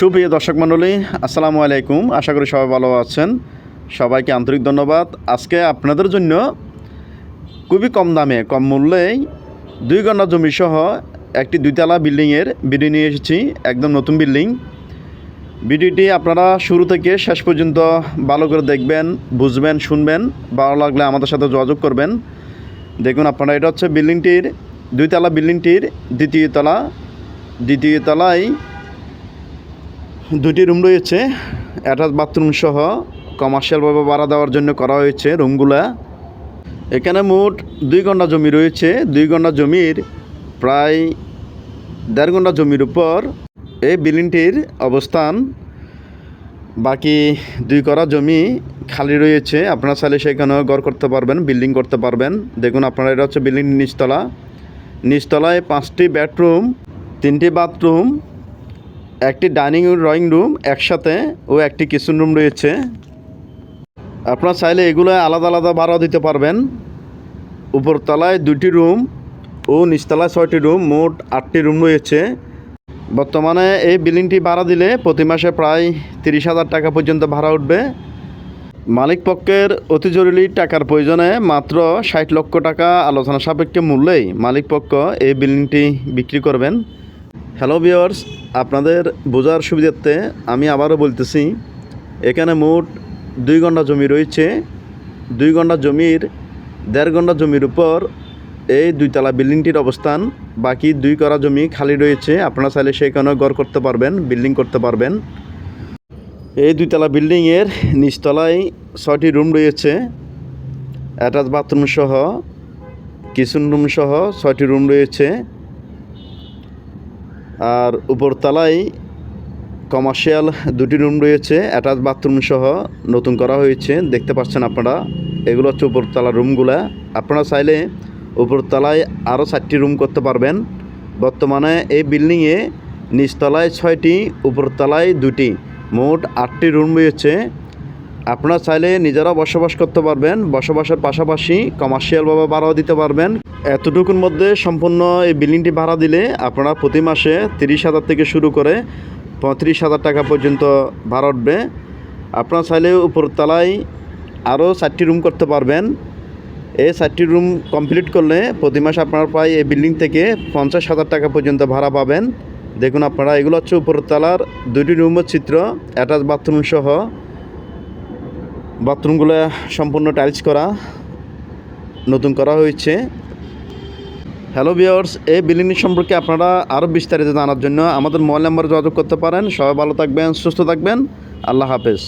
সুপ্রিয় দর্শক মণ্ডলী, আসসালামু আলাইকুম। আশা করি সবাই ভালো আছেন। সবাইকে আন্তরিক ধন্যবাদ। আজকে আপনাদের জন্য খুবই কম দামে, কম মূল্যে দুই ঘণ্টা জমি সহ একটি দুইতলা বিল্ডিংয়ের ভিডিও নিয়ে এসেছি। একদম নতুন বিল্ডিং। ভিডিওটি আপনারা শুরু থেকে শেষ পর্যন্ত ভালো করে দেখবেন, বুঝবেন, শুনবেন। ভালো লাগলে আমাদের সাথে যোগাযোগ করবেন। দেখুন আপনারা, এটা হচ্ছে বিল্ডিংটির, দুইতলা বিল্ডিংটির দ্বিতীয় তলা। দ্বিতীয় তলায় দুটি রুম রয়েছে, অ্যাটাচ বাথরুম সহ কমার্শিয়ালভাবে ভাড়া দেওয়ার জন্য করা হয়েছে রুমগুলা। এখানে মোট দুই ঘণ্টা জমি রয়েছে, দুই ঘণ্টা জমির প্রায় দেড় ঘণ্টা জমির উপর এই বিল্ডিংটির অবস্থান। বাকি দুই করা জমি খালি রয়েছে, আপনারা চাইলে সেখানেও ঘর করতে পারবেন, বিল্ডিং করতে পারবেন। দেখুন আপনারা, এটা হচ্ছে বিল্ডিং নিচতলা। নিচতলায় পাঁচটি বেডরুম, তিনটি বাথরুম একটি ডাইনিং ড্রয়িং রুম একসাথে ও একটি কিচেন রুম রয়েছে। আপনারা চাইলে এগুলো আলাদা আলাদা ভাড়া দিতে পারবেন। উপরতলায় দুটি রুম ও নিচতলায় ছয়টি রুম, মোট আটটি রুম রয়েছে। বর্তমানে এই বিল্ডিংটি ভাড়া দিলে প্রতি মাসে প্রায় তিরিশ হাজার টাকা পর্যন্ত ভাড়া উঠবে। মালিক পক্ষের অতি জরুরি টাকার প্রয়োজনে মাত্র ষাট লক্ষ টাকা আলোচনা সাপেক্ষে মূল্যেই মালিক পক্ষ এই বিল্ডিংটি বিক্রি করবেন। হ্যালো ভিওয়ার্স আপনাদের বোঝার সুবিধার্থে আমি আবারও বলতেছি, এখানে মোট দুই ঘণ্টা জমি রয়েছে। দুই ঘণ্টা জমির, দেড় ঘণ্টা জমির উপর এই দুইতলা বিল্ডিংটির অবস্থান। বাকি দুই করা জমি খালি রয়েছে। আপনারা চাইলে সেখানেও ঘর করতে পারবেন, বিল্ডিং করতে পারবেন। এই দুইতলা বিল্ডিংয়ের নিচতলায় ছয়টি রুম রয়েছে। অ্যাটাচ বাথরুম সহ, কিচেন রুম সহ ছয়টি রুম রয়েছে। আর উপরতলায় কমার্শিয়াল দুটি রুম রয়েছে অ্যাটাচ বাথরুম সহ নতুন করা হয়েছে। দেখতে পাচ্ছেন আপনারা, এগুলো হচ্ছে উপরতলা রুমগুলা আপনারা চাইলে উপরতলায় আরও চারটি রুম করতে পারবেন। বর্তমানে এই বিল্ডিংয়ে নিচতলায় ছয়টি, উপরতলায় দুটি। মোট আটটি রুম রয়েছে। আপনারা চাইলে নিজেরা বসবাস করতে পারবেন। বসবাসের পাশাপাশি কমার্শিয়ালভাবে ভাড়াও দিতে পারবেন। এতটুকুর মধ্যে সম্পূর্ণ এই বিল্ডিংটি ভাড়া দিলে আপনারা প্রতি মাসে তিরিশ হাজার থেকে শুরু করে পঁয়ত্রিশ হাজার টাকা পর্যন্ত ভাড়া উঠবে। আপনারা চাইলে উপরতলায় আরও চারটি রুম করতে পারবেন। এই চারটি রুম কমপ্লিট করলে প্রতি মাসে আপনারা প্রায় এই বিল্ডিং থেকে পঞ্চাশ হাজার টাকা পর্যন্ত ভাড়া পাবেন। দেখুন আপনারা, এগুলো হচ্ছে উপরতলার দুটি রুমের চিত্র, অ্যাটাচ বাথরুম সহ। বাথরুমগুলো সম্পূর্ণ টাইলস করা, নতুন করা হয়েছে। হ্যালো ভিওর্স এই বিল্ডিং সম্পর্কে আপনারা আরও বিস্তারিত জানার জন্য আমাদের মোবাইল নাম্বারে যোগাযোগ করতে পারেন। সবাই ভালো থাকবেন, সুস্থ থাকবেন। আল্লাহ হাফেজ।